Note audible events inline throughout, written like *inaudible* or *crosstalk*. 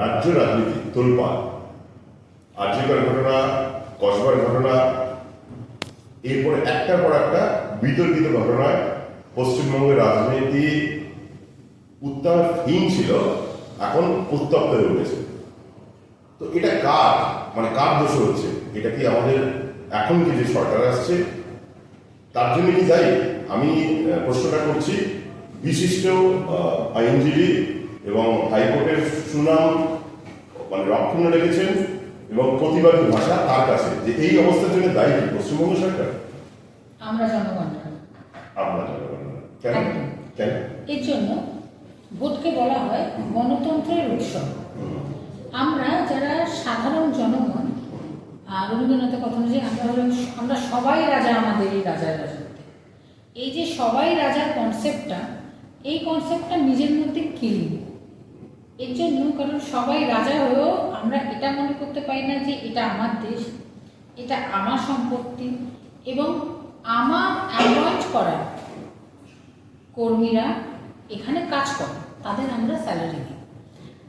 রাজ্য রাজনীতি, তোলপাড়। আর্যিকর ঘটনা, কসবার ঘটনা, এরপরে একটার পর একটা বিতর্কিত ঘটনায় পশ্চিমবঙ্গের রাজনীতি উত্তাপহীন ছিল, এখন উত্তপ্ত হয়ে উঠেছে। তো এটা কার? মানে কার দোষ হচ্ছে? এটা কি আমাদের এখন কি যে সরকার আসছে? তার জন্য কি যাই আমি প্রশ্নটা করছি, বিশিষ্ট আইনজীবী এবং হাইকোর্টের সুনাম মানে রক্ষণ রেখেছেন এবং প্রতিবাদী ভাষা তার কাছে যে এই অবস্থার জন্য দায়ী কি? পশ্চিমবঙ্গ সরকার? আমরা জনগণরা। আপনার জনগণরা। কেন? কেন? এর জন্য ভোটকে বলা হয় গণতন্ত্রের উৎসব। আমরা যারা সাধারণ জনগণ রবীন্দ্রনাথের কথা অনুযায়ী আমরা হলাম আমরা সবাই রাজা আমাদের এই রাজার রাজত্বে এই যে সবাই রাজার কনসেপ্টটা এই কনসেপ্টটা নিজের মধ্যে কিলি এর জন্য কারণ সবাই রাজা হয়েও আমরা এটা মনে করতে পারি না যে এটা আমার দেশ এটা আমার সম্পত্তি এবং আমার অ্যাপয়েন্ট করা কর্মীরা এখানে কাজ করে তাদের আমরা স্যালারি দিই।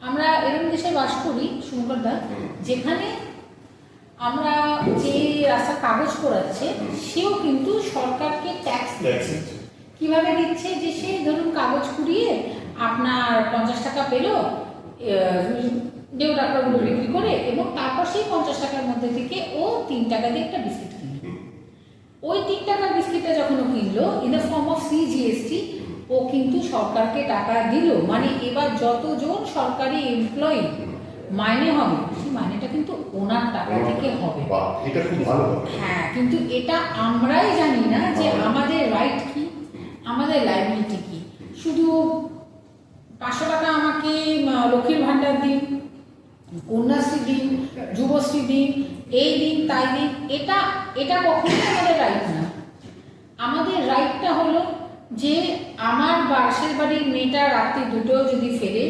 আমরা এরকম দেশে বাস করি শুভকরদা যেখানে আমরা যে রাস্তা কাগজ করাচ্ছে সেও কিন্তু সরকারকে ট্যাক্স দিচ্ছে। কীভাবে দিচ্ছে? যে সে ধরুন কাগজ কুড়িয়ে আপনার পঞ্চাশ টাকা পেল দেড় টাকাগুলো বিক্রি করে এবং তারপর সেই পঞ্চাশ টাকার মধ্যে থেকে ও তিন টাকা দিয়ে একটা বিস্কিট কিনলো। ওই তিন টাকার বিস্কিটটা যখন ও কিনলো in the form of CGST ও কিন্তু সরকারকে টাকা দিল। মানে এবার যতজন সরকারি এমপ্লয়ি মাইনে হবে সেই মাইনেটা কিন্তু ওনার টাকা থেকে হবে। এটা খুব ভালো হ্যাঁ কিন্তু এটা আমরাই জানি না যে আমাদের রাইট কি আমাদের লাইবিলিটি কি। শুধু পাঁচশো টাকা আমাকে লক্ষ্মীর ভাণ্ডার দিন কন্যাশ্রী দিন যুবশ্রী দিন এই দিন তাই দিন এটা এটা কখনোই আমাদের রাইট না। আমাদের রাইটটা হলো যে আমার পাশের বাড়ির মেয়েটা রাত্রি দুটো যদি ফেরে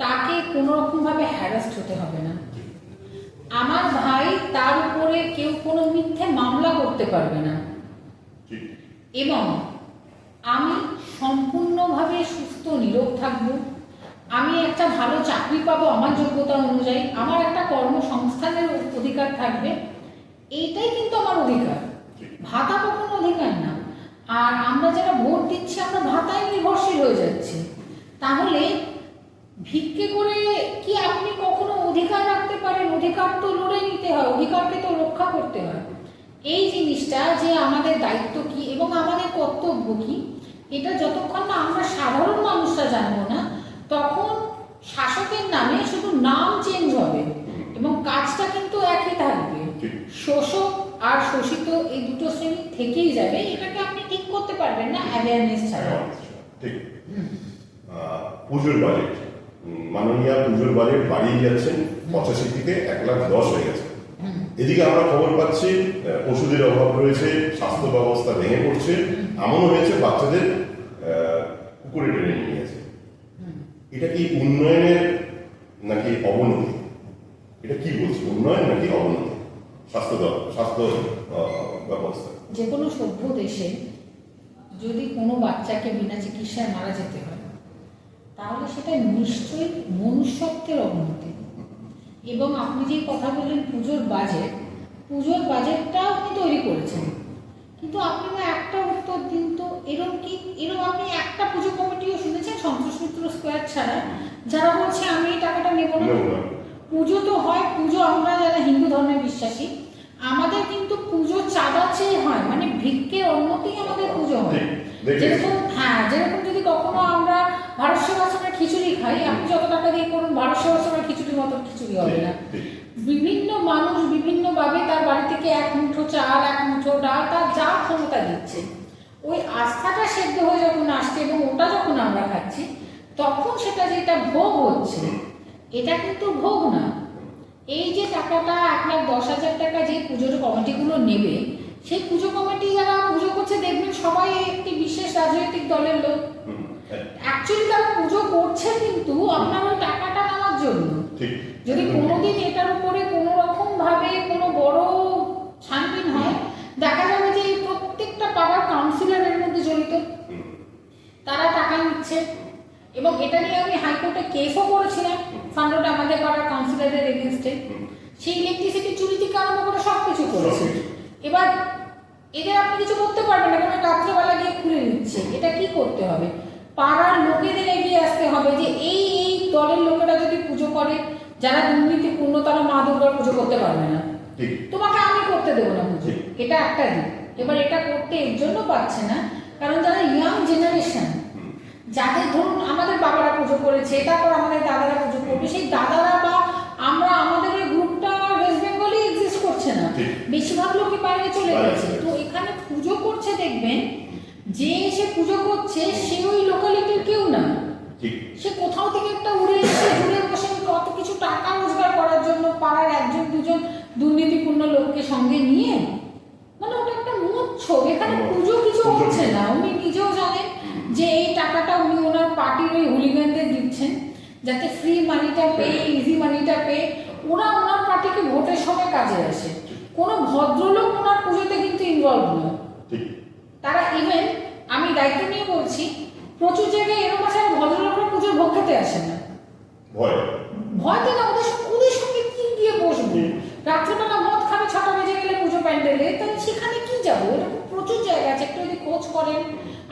তাকে কোনো রকমভাবে হ্যারাস্ট হতে হবে না। আমার ভাই তার উপরে কেউ কোনো মিথ্যে মামলা করতে পারবে না। এবং আমি সম্পূর্ণভাবে সুস্থ নিরোগ থাকব। আমি একটা ভালো চাকরি পাবো আমার যোগ্যতা অনুযায়ী। আমার একটা কর্মসংস্থানের অধিকার থাকবে। এইটাই কিন্তু আমার অধিকার। ভাতা কখনো অধিকার না। আর আমরা যারা ভোট দিচ্ছি, আমরা ভাতায় নির্ভরশীল হয়ে যাচ্ছি। তাহলে ভিক্ষে করে কি আপনি কখনো অধিকার রাখতে পারেন? অধিকার তো লড়ে নিতে হয়, অধিকারকে তো রক্ষা করতে হয়। এই জিনিসটা যে আমাদের দায়িত্ব কি এবং আমাদের কর্তব্য কি এটা যতক্ষণ না আমরা সাধারণ মানুষরা জানব না তখন শাসকের নামে শুধু নাম চেঞ্জ হবে এবং কাজটা কিন্তু একই থাকবে। শোষক আর শোষিত এই দুটো শ্রেণি থেকেই যাবে এটাকে আপনি ঠিক করতে পারবেন না অ্যাওয়ারনেস ছাড়া। ঠিক। আহ, পুজোর বাজেট মাননীয় পুজোর বাজেট বাড়িয়ে যাচ্ছেন পঁচাশি থেকে এক লাখ দশ হয়ে গেছে। এদিকে আমরা খবর পাচ্ছি ওষুধের অভাব রয়েছে, স্বাস্থ্য ব্যবস্থা ভেঙে পড়ছে। এমনও হয়েছে, বাচ্চাদের পুকুরে টেনে নিয়ে গেছে। এটা কি উন্নয়নের নাকি অবনতি? এটা কি বলছি, উন্নয়ন নাকি অবনতি? স্বাস্থ্য স্বাস্থ্য ব্যবস্থা। যে কোনো সভ্য দেশে যদি কোনো বাচ্চাকে বিনা চিকিৎসায় মারা যেতে হয়, তাহলে সেটা নিশ্চয়ই মনুষ্যত্বের অবনতি। এবং আপনি যে কথা বললেন পুজোর বাজেট পুজোর বাজেটটাও আপনি তৈরি করেছেন। কিন্তু আপনি না একটা উত্তর দিন তো এরকম কি এরকম আপনি একটা পুজো কমিটিও শুনেছেন? সন্তোষ মিত্র স্কোয়ার ছাড়া? যারা বলছে আমি এই টাকাটা নেব না। পুজো তো হয় পুজো আমরা যারা হিন্দু ধর্মে বিশ্বাসী আমাদের কিন্তু পুজো চাঁদা চেয়ে হয়। মানে ভিক্ষের অন্যতেই আমাদের পুজো হয়। যেরকম হ্যাঁ যেরকম যদি কখনো আমরা ভারত সেবাশ্রমের খিচুড়ি খাই। আপনি যত টাকা দিয়ে করুন ভারত সেবাশ্রমের খিচুড়ির মতো খিচুড়ি হবে না। বিভিন্ন মানুষ বিভিন্নভাবে তার বাড়ি থেকে এক মুঠো চাল এক মুঠো ডাল তার যা ক্ষমতা দিচ্ছে। ওই আস্থাটা সেদ্ধ হয়ে যখন আসছে এবং ওটা যখন আমরা খাচ্ছি তখন সেটা যেটা ভোগ হচ্ছে এটা কিন্তু ভোগ না। এই যে টাকাটা এক লাখ দশ হাজার টাকা যে পুজোর কমিটিগুলো নেবে সেই পুজো কমিটি যারা পুজো করছে দেখবেন সবাই একটি বিশেষ রাজনৈতিক দলের লোক। অ্যাকচুয়ালি তারা পুজো করছে কিন্তু আপনার ওই টাকাটা নেওয়ার জন্য। যদি কোনোদিন এটার উপরে কোনো রকম ভাবে কোনো বড় ছানবিন হয় দেখা যাবে যে প্রত্যেকটা পাড়ার কাউন্সিলরের মধ্যে জড়িত। তারা টাকা নিচ্ছে। এবং এটা নিয়ে আমি হাইকোর্টে কেসও করেছিলাম। ফান্ডটা আমাদের পাড়ার কাউন্সিলরের এগেনস্টে সেই ইলেকট্রিসিটি চুরি থেকে আরম্ভ করে সব কিছু করেছে। এবার এদের আপনি কিছু করতে পারবেন না কারণ রাত্রেবেলা গিয়ে খুলে নিচ্ছে। এটা কি করতে হবে? পাড়ার লোকেদের এগিয়ে আসতে হবে যে এই এই দলের লোকেরা যদি পুজো করে যারা দুর্নীতিপূর্ণ তারা মা দুর্গার পুজো করতে পারবে না। তোমাকে আমি করতে দেবো না পুজো। এটা একটা দিক। এবার এটা করতে এর জন্য পাচ্ছে না কারণ যারা ইয়াং জেনারেশন। যাদের ধরুন আমাদের বাবারা পুজো করেছে তারপর আমাদের দাদারা পুজো করবে সেই দাদারা বা আমরা আমাদের এই গ্রুপটা ওয়েস্ট বেঙ্গলে এক্সিস্ট করছে না। বেশিরভাগ লোকই বাইরে চলে গেছে। তো এখানে পুজো করছে দেখবেন যে এসে পুজো করছে সে ওই লোকালিটির কেউ না। সে কোথাও থেকে একটা উড়ে এসে ঘুরে বসে কত কিছু টাকা রোজগার করার জন্য পাড়ার একজন দুজন দুর্নীতিপূর্ণ লোককে সঙ্গে নিয়ে? মানে ওটা একটা মোচ্ছব এখানে পুজো কিছু হচ্ছে না। উনি নিজেও জানেন যে এই টাকাটা উনি ওনার পার্টির ওই হুলিগানদের দিচ্ছেন যাতে ফ্রি মানিটা পেয়ে ইজি মানিটা পেয়ে ওরা ওনার পার্টিকে ভোটের সময় কাজে আসে। কোনো ভদ্রলোক ওনার পুজোতে কিন্তু ইনভলভ নয়। তারা ইভেন আমি দায়িত্ব নিয়ে বলছি প্রচুর জায়গায় এরকম আছে আর ভদ্রলোকরা পুজোর ভোগ খেতে আসে না। ভয়? ভয়তে না ওদের সঙ্গে ওদের সঙ্গে কি গিয়ে বসবো? রাত্রিবেলা মদ খাবে ছটা বেজে গেলে পুজো প্যান্ডেলে তাহলে সেখানে কি যাব? এরকম প্রচুর জায়গা আছে একটু যদি খোঁজ করেন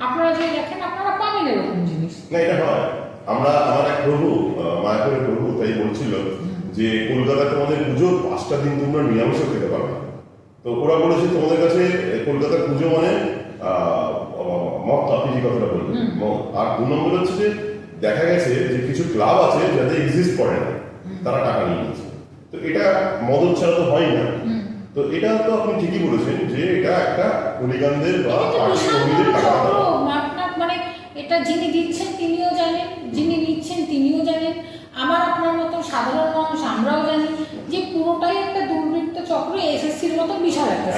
আপনারা যদি দেখেন আপনারা পাবেন এরকম জিনিস। না এটা হয়। আমরা আমার এক প্রভু মায়াপুরের প্রভু তাই বলছিল যে কলকাতায় তোমাদের পুজো পাঁচটা দিন তোমরা নিরামিষ খেতে পারবে তো ওরা বলেছে তোমাদের কাছে কলকাতার পুজো মানে মদ আপনি যে কথাটা বললেন। আর দু নম্বর হচ্ছে যে দেখা গেছে যে কিছু ক্লাব আছে যাতে এক্সিস্ট করে না তারা টাকা নিয়ে নিচ্ছে তো এটা মদত ছাড়া তো হয় না। তো এটা তো আপনি ঠিকই বলেছেন যে এটা একটা হুলিগানদের বা পার্টি কর্মীদের টাকা। মানে এটা যিনি দিচ্ছেন তিনিও জানেন যিনি নিচ্ছেন তিনিও জানেন। আমার আপনার মতো সাধারণ মানুষ আমরাও জানি যে পুরোটাই একটা দুর্বৃত্ত চক্র এসএসসির মতো বিশাল একটা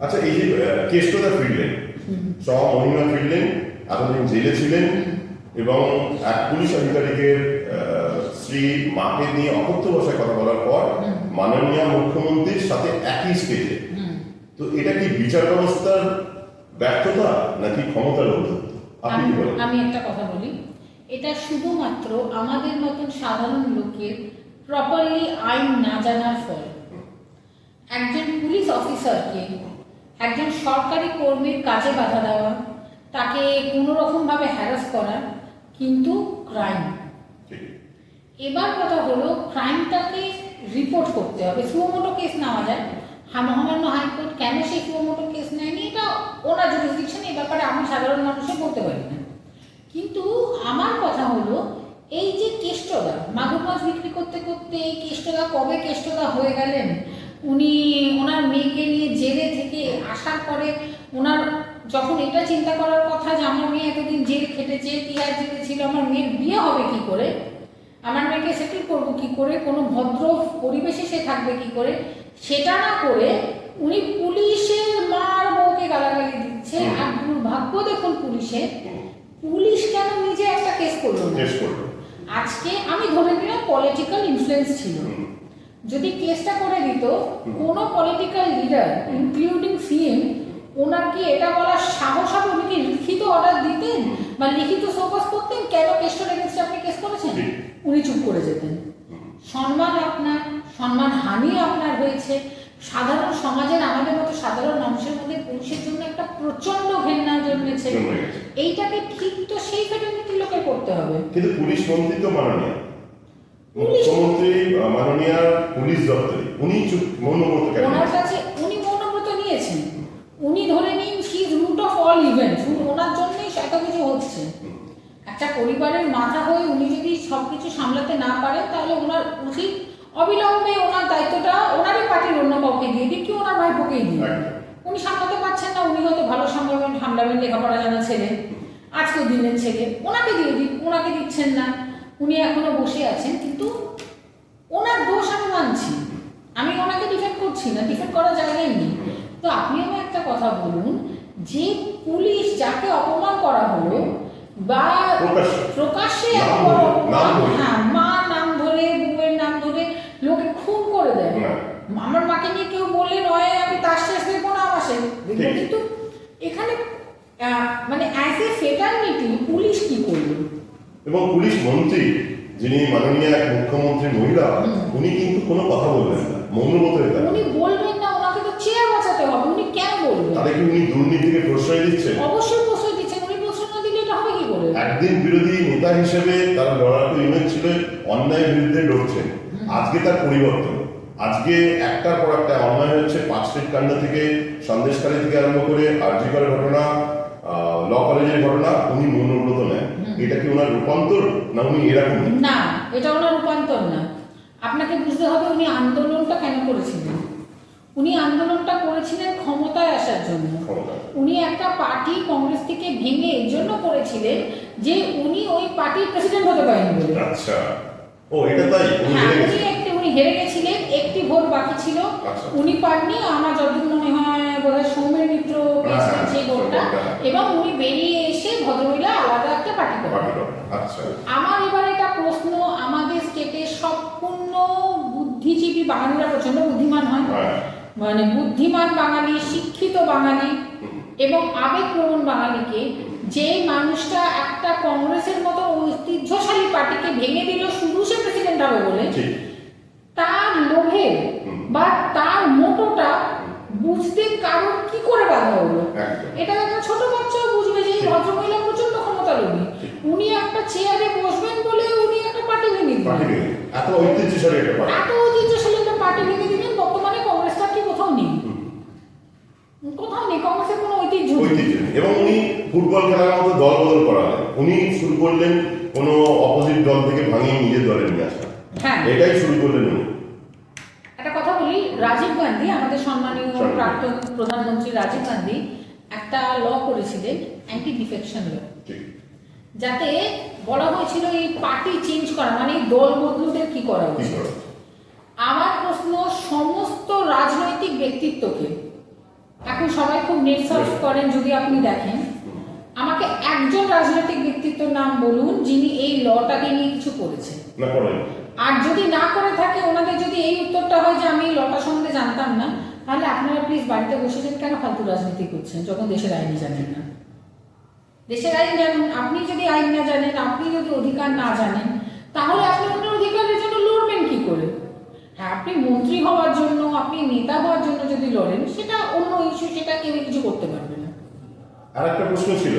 আচ্ছা এই যে আহ, কেষ্টদা ফিরলেন। সহ মহিমা ফিরলেন এতদিন জেলে ছিলেন এবং এক পুলিশ আধিকারিকের স্ত্রী মাকে নিয়ে অকথ্য ভাষায় কথা বলার পর মাননীয় মুখ্যমন্ত্রীর সাথে একই স্টেজে তো এটা কি বিচার ব্যবস্থার ব্যর্থতা নাকি ক্ষমতার আপনি আমি আমি একটা কথা বলি। এটা শুধুমাত্র আমাদের মতন সাধারণ লোকের প্রপারলি আইন না জানার ফল। একজন পুলিশ অফিসারকে একজন সরকারি কর্মীর কাজে বাধা দেওয়া তাকে কোনো রকমভাবে হ্যারাস করা কিন্তু ক্রাইম এবার কথা হলো ক্রাইমটাকে রিপোর্ট করতে হবে। সুমোটো কেস নেওয়া যায়। হা মহামান্য হাইকোর্ট কেন সেই সুমোটো কেস নেয়নি? এটা ওনার জুরিসডিকশন এই ব্যাপারে আমি সাধারণ মানুষে বলতে পারি না। কিন্তু আমার কথা হলো এই যে কেষ্টদা মাগুর মাছ বিক্রি করতে করতে এই কেষ্টদা কবে কেষ্টদা হয়ে গেলেন? উনি ওনার মেয়েকে নিয়ে জেলে থেকে আসার পরে ওনার যখন এটা চিন্তা করার কথা যে আমার মেয়ে এতদিন জেল খেটেছে তিহার জেলে ছিল আমার মেয়ের বিয়ে হবে কি করে? আমার মেয়েকে সেটেল করব কি করে? কোনো ভদ্র পরিবেশে সে থাকবে কি করে? সেটা না করে উনি পুলিশের মার বউকে গালাগালি দিচ্ছে। আর দুর্ভাগ্য দেখুন পুলিশে পুলিশ কেন নিজে একটা কেস করল আজকে আমি ধরে নিলাম পলিটিক্যাল ইনফ্লুয়েন্স ছিল। যদি কেসটা করে দিত কোনো পলিটিক্যাল লিডার ইনক্লুডিং সিএম ওনার কি এটা বলার সাহস হবে উনি কি লিখিত অর্ডার দিতেন? বা লিখিত শোকস করতেন? কেন কেসটার এগেনস্টে আপনি কেস করেছেন? উনি চুপ করে যেতেন। সম্মান আপনার সম্মান হানি আপনার হয়েছে। সাধারণ সমাজের আমাদের মতো সাধারণ মানুষের মধ্যে পুরুষের জন্য একটা প্রচণ্ড ঘেন্না জন্মেছে। এইটাকে ঠিক তো সেই ফ্যাটার্নিটির লোকে করতে হবে। কিন্তু পুলিশ মন্ত্রী তো পুলিশ- মুখ্যমন্ত্রী মাননীয় পুলিশ দপ্তরে উনি চুপ মৌনব্রত কেন ওনার কাছে উনি মৌনব্রত নিয়েছেন। উনি ধরে নিন she is root of all events ওনার জন্যই এত কিছু হচ্ছে। একটা পরিবারের মাথা হয়ে উনি যদি সব কিছু সামলাতে না পারেন তাহলে ওনার উচিত অবিলম্বে ওনার দায়িত্বটা ওনারই পার্টির অন্য কাউকে দিয়ে দিক কি ওনার ভাইপোকেই দিন। উনি সামলাতে পারছেন না উনি হয়তো ভালো সামলাবেন সামলাবেন লেখাপড়া জানা ছেলে আজকের দিনের ছেলে। ওনাকে দিয়ে দিক ওনাকে দিচ্ছেন না। উনি এখনও বসে আছেন কিন্তু ওনার দোষ আমি মানছি। আমি ওনাকে ডিফেন্ড করছি না ডিফেন্ড করার জায়গায় নেই। তো আপনি আমার একটা কথা বলুন যে পুলিশ যাকে অপমান করা হলো বা প্রকাশ্যে। প্রকাশ্যে এত বড় অপমান, হ্যাঁ মা নাম ধরে বউয়ের নাম ধরে লোকে খুন করে দেয়। আমার মাকে নিয়ে কেউ বললে নয় আমি তার শেষ দেখব না আমার শেষ কিন্তু এখানে ah, as a fraternity police মন্ত্রী যিনি মাননীয় এক মুখ্যমন্ত্রী মহিলা উনি কিন্তু কোনো কথা বলবেন না মৌনব্রত। উনি বলবেন না ওনাকে তো চেয়ার বাঁচাতে হবে উনি কেন বলবেন? তাহলে কি উনি দুর্নীতিকে প্রশ্রয় দিচ্ছেন। অবশ্যই প্রশ্রয় দিচ্ছেন উনি প্রশ্রয় না দিলে এটা হবে কি করে? একদিন বিরোধী নেতা হিসেবে তার লড়াকু ইমেজ ছিল অন্যায়ের বিরুদ্ধে লড়ছেন। আজকে তার পরিবর্তন। আজকে একটার পর একটা অন্যায় হচ্ছে পাঁচ ফিট কাণ্ড থেকে সন্দেশকারী থেকে আরম্ভ করে আর্জিকরের ঘটনা ল কলেজের ঘটনা উনি মৌনব্রত নেন। এটা কি ওনার রূপান্তর না উনি এরকম? না এটা ওনার রূপান্তর না। আপনাকে বুঝতে হবে উনি আন্দোলনটা কেন করেছিলেন। উনি আন্দোলনটা করেছিলেন ক্ষমতায় আসার জন্য। উনি একটা পার্টি কংগ্রেস থেকে ভেঙে এর জন্য করেছিলেন যে উনি ওই পার্টির প্রেসিডেন্ট হতে পারেন বলে। আচ্ছা। ও এটা তাই? উনি হ্যাঁ হেরে একটি উনি হেরে গেছিলেন একটি ভোট বাকি ছিল। আচ্ছা। উনি পাননি আমার যতদূর মনে হয় বোধহয় সৌমেন মিত্র পেয়েছিলেন হ্যাঁ, সেই ভোটটা। এবং উনি বেরিয়ে এসে ভদ্রমহিলা আলাদা একটা পার্টি করেন। আচ্ছা। আমার এবার এটা প্রশ্ন আমাদের স্টেটে সম্পূর্ণ বুদ্ধিজীবী বাঙালিরা প্রচণ্ড বুদ্ধিমান হয়। হ্যাঁ। মানে বুদ্ধিমান বাঙালি শিক্ষিত বাঙালি এবং আবেগপ্রবণ বাঙালিকে যে মানুষটা একটা কংগ্রেসের মতো ঐতিহ্যশালী পার্টিকে ভেঙে দিল শুধু সে প্রেসিডেন্ট হবে বলে তার লোভে বা তার মোটোটা বুঝতে কারণ কি করে বাধা হলো? এটা একটা ছোট বাচ্চাও বুঝবে যে এই ভদ্রমহিলা প্রচণ্ড ক্ষমতা লোভী উনি একটা চেয়ারে বসবেন বলে উনি একটা পার্টি ভেঙে দিলেন। এত ঐতিহ্যশালী একটা পার্টি এত ঐতিহ্যশালী একটা পার্টি ভেঙে দিলেন বর্তমানে কংগ্রেস পার্টি কোথাও নেই? কোথাও নেই কংগ্রেসের কোনো ঐতিহ্য ঐতিহ্য এবং উনি ফুটবল খেলার মতো দল বদল করালেন। উনি শুরু করলেন কোনো অপোজিট দল থেকে ভাঙিয়ে নিজের দলে নিয়ে আসা। হ্যাঁ। এটাই শুরু করলেন উনি। একটা কথা বলি রাজীব গান্ধী আমাদের সম্মানীয় সম্মানীয়। প্রাক্তন প্রধানমন্ত্রী রাজীব গান্ধী একটা ল করেছিলেন অ্যান্টি ডিফেকশন ল যাতে বলা হয়েছিল এই পার্টি চেঞ্জ করা মানে দল বদলুদের কি করা উচিত? আমার প্রশ্ন সমস্ত রাজনৈতিক ব্যক্তিত্বকে এখন সবাই খুব নেট সার্চ করেন যদি আপনি দেখেন আমাকে একজন রাজনৈতিক ব্যক্তিত্বের নাম বলুন যিনি এই লটাকে নিয়ে কিছু করেন। আর যদি না করে থাকে ওনাদের যদি এই উত্তরটা হয় যে আমি এই লটা সম্বন্ধে জানতাম না তাহলে আপনারা প্লিজ বাড়িতে বসেছেন কেন ফালতু রাজনীতি করছেন, যখন দেশের আইনই জানেন না? দেশের আইন জানুন, আপনি যদি আইন না জানেন, আপনি যদি অধিকার না জানেন, তাহলে আপনি অন্য অধিকারের জন্য লড়বেন কি করে? হ্যাঁ আপনি মন্ত্রী হওয়ার জন্য, আপনি নেতা হওয়ার জন্য যদি লড়েন, সেটা অন্য ইস্যু, সেটা কেউ কিছু করতে পারবে না। আর একটা প্রশ্ন ছিল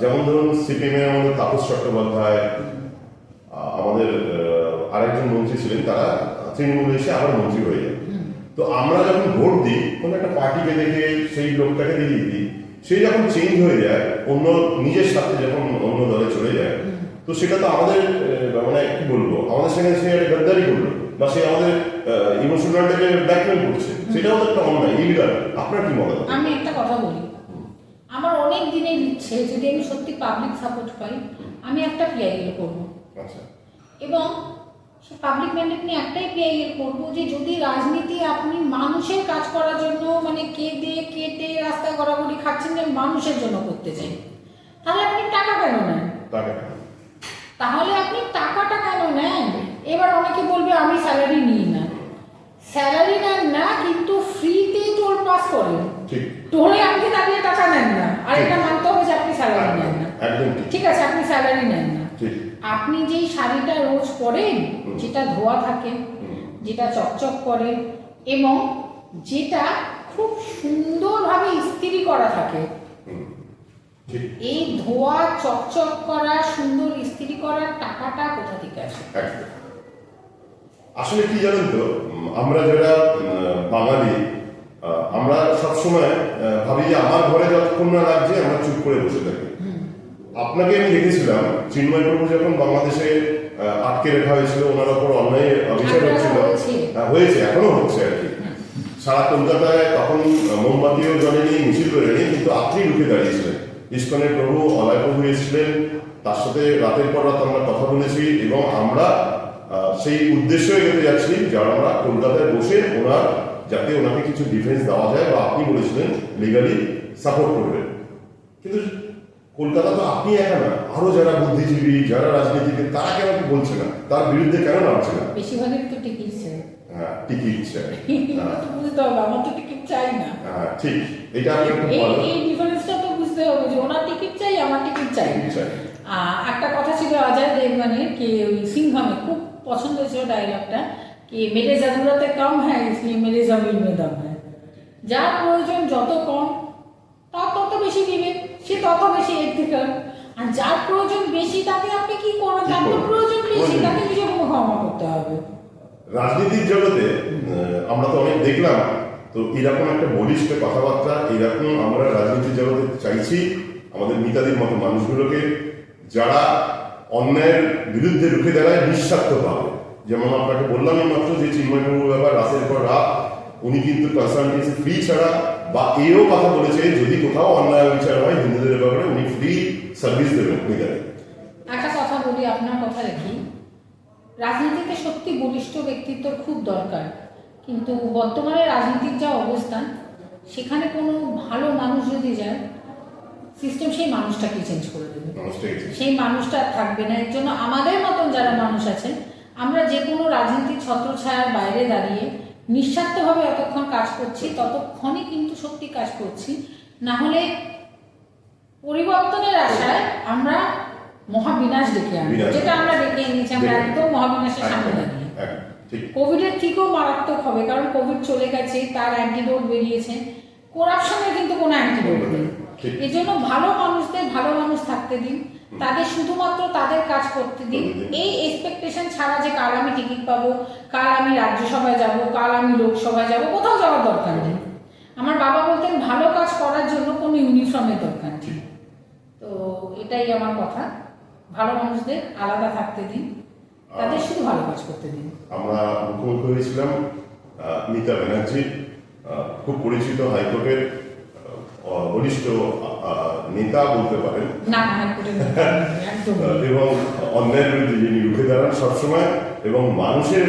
যেমন ধরুন সিপিএমের আমাদের তাপস চট্টোপাধ্যায় আমাদের আরেকজন মন্ত্রী ছিলেন, তারা তৃণমূলে এসে আবার মন্ত্রী হয়ে যায় তো আমরা যখন ভোট দিই কোনো একটা পার্টিকে দেখে সেই লোকটাকে দিয়ে দিই সেই যখন চেঞ্জ হয়ে যায় অন্য নিজের সাথে যখন অন্য দলে চলে যায় তো সেটা তো আমাদের মানে কি বলব আমাদের সঙ্গে সে একটা গদ্দারি করল বা সে আমাদের ইমোশনালটাকে ব্ল্যাকমেল করছে সেটাও তো একটা অন্যায় ইলিগাল আপনার কি মনে হয় আমি একটা কথা বলি। আমার অনেক দিনের ইচ্ছে যদি আমি সত্যি পাবলিক সাপোর্ট পাই আমি একটা পিআইএল করব। আচ্ছা। এবং সে পাবলিক ম্যান্ডেট নিয়ে একটাই পিআইএল করব যে যদি রাজনীতি আপনি মানুষের কাজ করার জন্য মানে কে কেঁদে কেটে রাস্তায় গড়াগড়ি খাচ্ছেন যে মানুষের জন্য করতে চাই তাহলে আপনি টাকা কেন নেন? তাহলে আপনি টাকাটা কেন নেন? এবার অনেকে বলবে আমি স্যালারি নিই না। স্যালারি নেন না কিন্তু ফ্রিতে টোল পাস করেন। টোলে আপনি দাঁড়িয়ে টাকা নেন না। আর এটা মানতে হবে যে আপনি স্যালারি নেন না। ঠিক। আছে আপনি স্যালারি নেন। আপনি যেই শাড়িটা রোজ পরেন যেটা ধোয়া থাকে যেটা চকচক করে এবং যেটা খুব সুন্দরভাবে ইস্ত্রি করা থাকে। এই ধোয়া চকচক করা সুন্দর ইস্ত্রি করার টাকাটা কোথা থেকে আসে? আসলে কি জানেন তো আমরা যারা বাঙালি আমরা সবসময় ভাবি যে আমার ঘরে যতক্ষণ না লাগছে আমরা চুপ করে বসে থাকি। আপনাকে আমি দেখেছিলাম চিন্ময় প্রভু যখন বাংলাদেশে আটকে রাখা হয়েছিল ওনার ওপর অন্যায় হচ্ছিল। হয়েছে। হ্যাঁ, এখনও হচ্ছে আর কি। সারা কলকাতায় তখন মোমবাতিও জ্বলেনি মিছিল করেনি কিন্তু আপনি ঢুকে দাঁড়িয়েছিলেন। ইস্কনের প্রভু অলয় প্রভু এসেছিলেন। তার সাথে রাতের পর রাত আমরা কথা বলেছি এবং আমরা সেই উদ্দেশ্য এগোতে যাচ্ছি যারা আমরা কলকাতায় বসে ওনার যাতে ওনাকে কিছু ডিফেন্স দেওয়া যায় বা আপনি বলেছিলেন লিগালি সাপোর্ট করবেন। কিন্তু কলকাতা তো আপনি একা না আরো যারা বুদ্ধিজীবী যারা রাজনীতিবিদ তারা কেন কি বলছে না তার বিরুদ্ধে কেন নামছে না বেশিরভাগই তো টিকিট চাই হ্যাঁ *laughs* টিকিট চাই এটা তো বুঝতে হবে আমার তো টিকিট চাই না হ্যাঁ, ঠিক এটা আপনি খুব এই ভালো এই ডিফারেন্সটা তো বুঝতে হবে যে ওনার টিকিট চাই আমার টিকিট চাই না টিকিট চাই আহ, একটা কথা ছিল অজয় দেবগানের কি ওই সিংহামে খুব পছন্দ ছিল ডায়লগটা কি মেরে জরুরতে কম হ্যাঁ इसलिए মেরে জমিন মে দম হ্যাঁ যার প্রয়োজন যত কম তার তত বেশি দিবেন সে তত বেশি এথিক্যাল আর যার প্রয়োজন বেশি তাকে আপনি কি করবেন? তার তো প্রয়োজন বেশি তাকে নিজে ক্ষমা করতে হবে। রাজনীতির জগতে আমরা তো অনেক দেখলাম তো এরকম একটা বলিষ্ঠ কথাবার্তা এরকম আমরা রাজনীতির জগতে চাইছি আমাদের মিতাদির মতো মানুষগুলোকে যারা অন্যায়ের বিরুদ্ধে রুখে দাঁড়ায় নিঃস্বার্থভাবে যেমন আপনাকে বললাম মাত্র যে চিন্ময়বাবু ব্যাপার রাতের পর রাত উনি কিন্তু কনসালটেন্সি ফ্রি ছাড়া বা এও কথা বলেছে যদি কোথাও অন্যায় বিচার হয় হিন্দুদের ব্যাপারে উনি ফ্রি সার্ভিস দেবেন মিতাদি একটা কথা বলি আপনার কথা রেখি। রাজনীতিতে সত্যি বলিষ্ঠ ব্যক্তিত্ব খুব দরকার। কিন্তু বর্তমানে রাজনীতির যা অবস্থান সেখানে কোনো ভালো মানুষ যদি যায় সিস্টেম সেই মানুষটাকে চেঞ্জ করে দেবে। সেই মানুষটা থাকবে না। এর জন্য আমাদের মতন যারা মানুষ আছেন আমরা যে কোনো রাজনীতির ছত্রছায়ার বাইরে দাঁড়িয়ে নিঃস্বার্থভাবে যতক্ষণ কাজ করছি ততক্ষণই কিন্তু সত্যি কাজ করছি। না হলে পরিবর্তনের আশায় আমরা মহাবিনাশ ডেকে আনব বিনাশ। যেটা আমরা ডেকে এনেছি আমরা একদম মহাবিনাশের সামনে দাঁড়িয়ে। কোভিডের থেকেও মারাত্মক হবে কারণ কোভিড চলে গেছে তার অ্যান্টিডোট বেরিয়েছে। করাপশনের কিন্তু কোনো অ্যান্টিডোট নেই। এই জন্য ভালো মানুষদের ভালো মানুষ থাকতে দিন তাদের শুধুমাত্র তাদের কাজ করতে দিন। এই এক্সপেকটেশন ছাড়া যে কাল আমি টিকিট পাবো কাল আমি রাজ্যসভায় যাব কাল আমি লোকসভায় যাব কোথাও যাওয়ার দরকার নেই। আমার বাবা বলতেন ভালো কাজ করার জন্য কোনো ইউনিফর্মের দরকার নেই। এটাই আমার কথা। ভালো মানুষদের আলাদা থাকতে দিন তাদের শুধু ভালো কাজ করতে দিন। আমরা মুখোমুখি হয়েছিলাম মিতা ব্যানার্জি খুব পরিচিত হাইকোর্টের আহ, বরিষ্ঠ নেতা বলতে পারেন। এবং অন্যায়ের বিরুদ্ধে যিনি রুখে দাঁড়ান সবসময় এবং মানুষের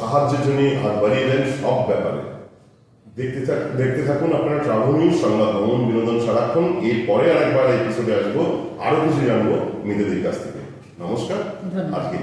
সাহায্যের জন্য হাত বাড়িয়ে দেন সব ব্যাপারে। দেখতে থাক দেখতে থাকুন আপনারা ট্রাভেল নিউজ সংবাদ ভ্রমণ বিনোদন সারাক্ষণ। এরপরে আরেকবার এপিসোডে আসব আরও কিছু জানব মেয়েদের কাছ থেকে। নমস্কার আজকে